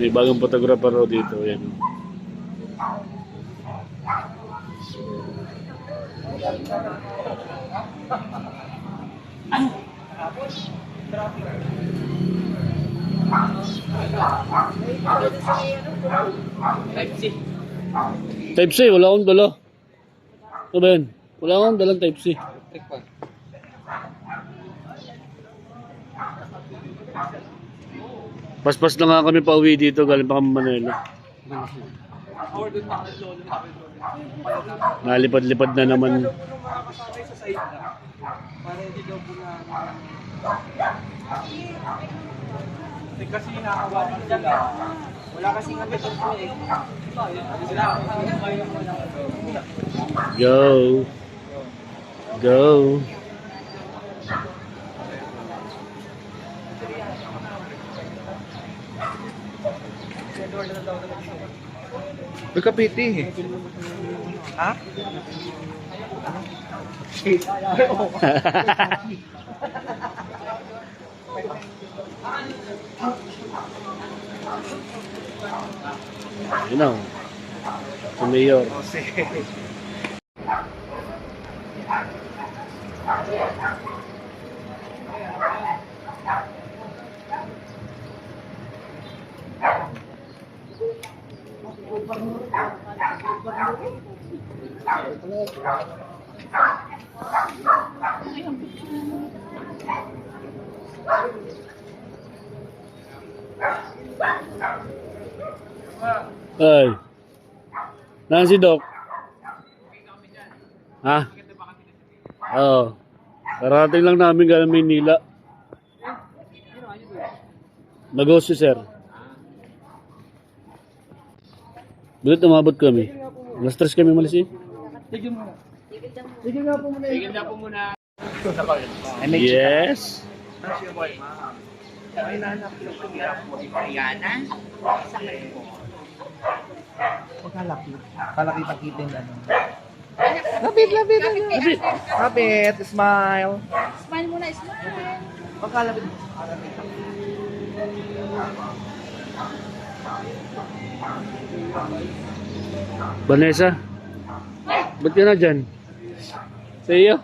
May bagong photographer raw dito. Yan. Type C. Type C, wala akong dala. Ano ba yan? Wala akong dalang Type C. Electric pa. Paspas na nga kami pa uwi dito, galing pa kami Manila. Nalipad-lipad na naman. Kasi nakawalan sila. Wala kasing kami ito po eh. Go. Go. May kapiti eh. Ha? You know. Si Mayor. Ay. Naan si Doc? Ha? Oo. Karating lang namin galing Maynila. Negosyo, sir. Bulit umabot kami. Alas tres kami malis eh. Tigil muna. Tigil nga po muna. Tigil nga po muna. Yes. Pagkalaki. Kalaki pakitin ano. Lapit, lapit, lapit. Lapit, smile. Smile muna, smile. Pagkalapit. Vanessa. Ba't ka na dyan? Sa iyo?